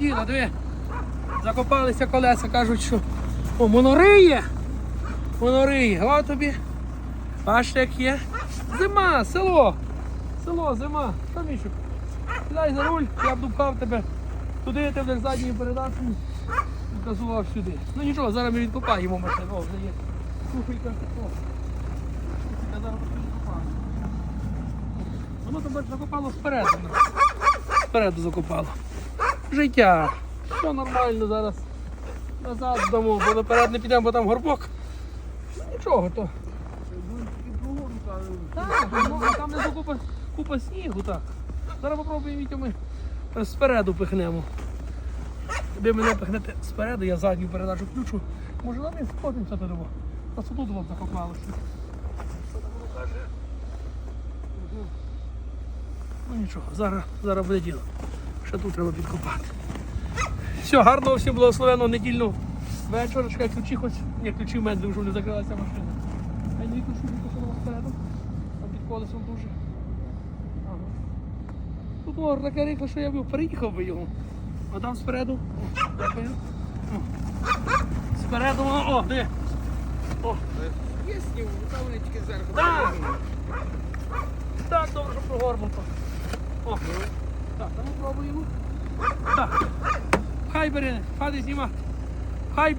діло, диви. Закопалися колеса, кажуть, що о, монориє. Монориє. О тобі. Бачите, як є. Зима, село. Село, зима. Що, Мішок? Сідай за руль, я б дупхав тебе туди, ти будеш задньою передачею і казував сюди. Ну нічого, зараз ми відкопаємо машину. О, вже є. Відкопаю. Воно тебе закопало спереду. Спереду закопало. Життя. Все нормально зараз. Назад дамо, бо наперед не підемо, бо там горбок. Ну, Нічого то. Так, ну, а там не купа, купа снігу, так. Зараз попробуємо Вітя, ми спереду пихнемо. Ви мене пихнете спереду, я задню передачу включу. Може на них сходимося перево. Просто тут вам закопалося. Що там воно каже? Ну нічого, зараз, зараз буде діло. Ще тут треба підкопати. Все, гарного всім благословенного недільного вечора. Чекай, ключі хоч. Ні, ключі в мене, вже не закрилася машина. А ні, ключі не спереду. Там під колесом дуже. Ага. Тут може таке рікло, що я б переїхав би його. А там спереду. О, дякую. О. Спереду, воно, о, де? О, Є снігу, там вони тільки зверху. Так. так, добре, що прогорнуто. О, так, а ну пробуємо. Так. Хай бери, хай знімати. Хай.